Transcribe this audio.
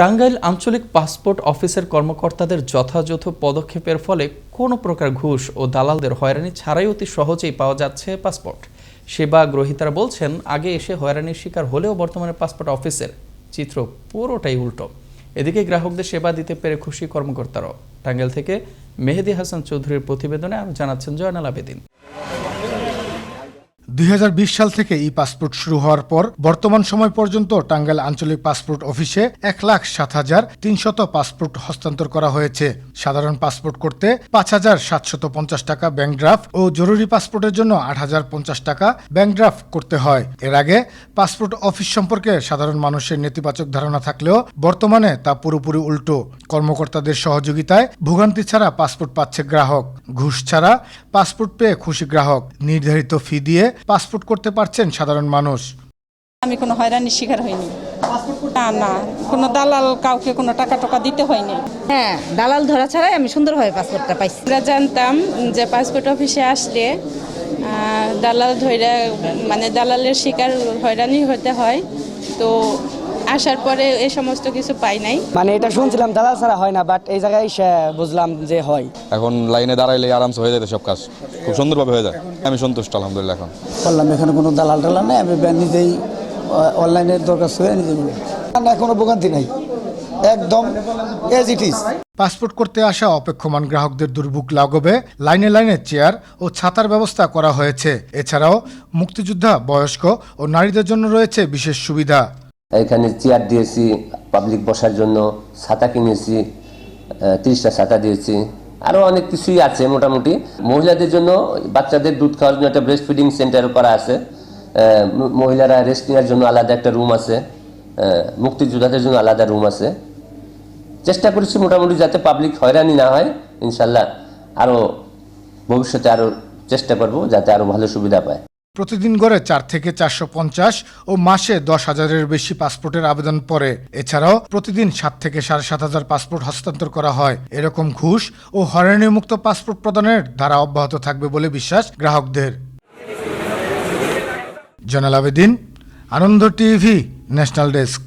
টাঙ্গাইল আঞ্চলিক পাসপোর্ট অফিসের কর্মকর্তাদের যথাযথ পদক্ষেপের ফলে কোনো প্রকার ঘুষ ও দালালদের হয়রানি ছাড়াই অতি সহজেই পাওয়া যাচ্ছে পাসপোর্ট। সেবা গ্রহীতারা বলছেন, আগে এসে হয়রানির শিকার হলেও বর্তমানে পাসপোর্ট অফিসের চিত্র পুরোটাই উল্টো। এদিকে গ্রাহকদের সেবা দিতে পেরে খুশি কর্মকর্তারাও। টাঙ্গাইল থেকে মেহেদি হাসান চৌধুরীর প্রতিবেদনে আরও জানাচ্ছেন জয়নাল আবেদিন। দুই হাজার বিশ সাল থেকে ই পাসপোর্ট শুরু হওয়ার পর বর্তমান সময় পর্যন্ত টাঙ্গাইল আঞ্চলিক পাসপোর্ট অফিসে এক লাখ সাত হাজার তিনশত পাসপোর্ট হস্তান্তর করা হয়েছে। সাধারণ পাসপোর্ট করতে পাঁচ হাজার সাতশত পঞ্চাশ টাকা ব্যাংক ড্রাফট ও জরুরি পাসপোর্টের জন্য আট হাজার পঞ্চাশ টাকা ব্যাংক ড্রাফট করতে হয়। এর আগে পাসপোর্ট অফিস সম্পর্কে সাধারণ মানুষের নেতিবাচক ধারণা থাকলেও বর্তমানে তা পুরোপুরি উল্টো। কর্মকর্তাদের সহযোগিতায় ভোগান্তি ছাড়া পাসপোর্ট পাচ্ছে গ্রাহক। ঘুষ ছাড়া পাসপোর্ট পেয়ে খুশি গ্রাহক। নির্ধারিত ফি দিয়ে পাসপোর্ট করতে পারছেন সাধারণ মানুষ? আমি কোনো হয়রানির শিকার হইনি। না না কোনো দালাল কাউকে কোনো টাকা টাকা দিতে হয়নি। হ্যাঁ দালাল ধরা ছাড়াই আমি সুন্দরভাবে পাসপোর্টটা পাইছি। আমরা জানতাম যে পাসপোর্ট অফিসে আসলে দালাল ধৈরা মানে দালালের শিকার হয়রানি হতে হয়। তো আসার পরে এই সমস্ত কিছু পাই নাই। মানে এটা শুনছিলাম দালাল ছাড়া হয় না বাট এই জায়গায় এসে বুঝলাম যে হয়। এখন লাইনে দাঁড়াইলে আরামসে হয়ে যেতে সব কাজ। খুব সুন্দরভাবে হয়ে যায়। আমি সন্তুষ্ট আলহামদুলিল্লাহ এখন। করলাম এখানে কোনো দালাল টালাল নেই আমি ব্যান নিজেই অনলাইনে দরকার করে নিজে না কোনো ভোগান্তি নাই। একদম এজ ইট ইজ পাসপোর্ট করতে আসা অপেক্ষমান গ্রাহকদের দুর্ভোগ লাঘবে লাইনে লাইনে চেয়ার ও ছাতার ব্যবস্থা করা হয়েছে। এছাড়াও মুক্তিযোদ্ধা বয়স্ক ও নারীদের জন্য রয়েছে বিশেষ সুবিধা। এখানে চেয়ার দিয়েছি পাবলিক বসার জন্য ছাতা কিনেছি তিরিশটা ছাতা দিয়েছি আরও অনেক কিছুই আছে মোটামুটি। মহিলাদের জন্য বাচ্চাদের দুধ খাওয়ার জন্য একটা ব্রেস্ট ফিডিং সেন্টার করা আছে। মহিলারা রেস্ট নেওয়ার জন্য আলাদা একটা রুম আছে। মুক্তিযোদ্ধাদের জন্য আলাদা রুম আছে। চেষ্টা করেছি মোটামুটি যাতে পাবলিক হয়রানি না হয়, ইনশাল্লাহ আরও ভবিষ্যতে আরও চেষ্টা করব যাতে আরও ভালো সুবিধা পায়। প্রতিদিন গড়ে চার থেকে চারশো পঞ্চাশ ও মাসে দশ হাজারের বেশি পাসপোর্টের আবেদন পড়ে। এছাড়াও প্রতিদিন সাত থেকে সাড়ে সাত হাজার পাসপোর্ট হস্তান্তর করা হয়। এরকম ঘুষ ও হয়রানিমুক্ত পাসপোর্ট প্রদানের ধারা অব্যাহত থাকবে বলে বিশ্বাস গ্রাহকদের। Zainal Abedin, Ananda TV, national desk.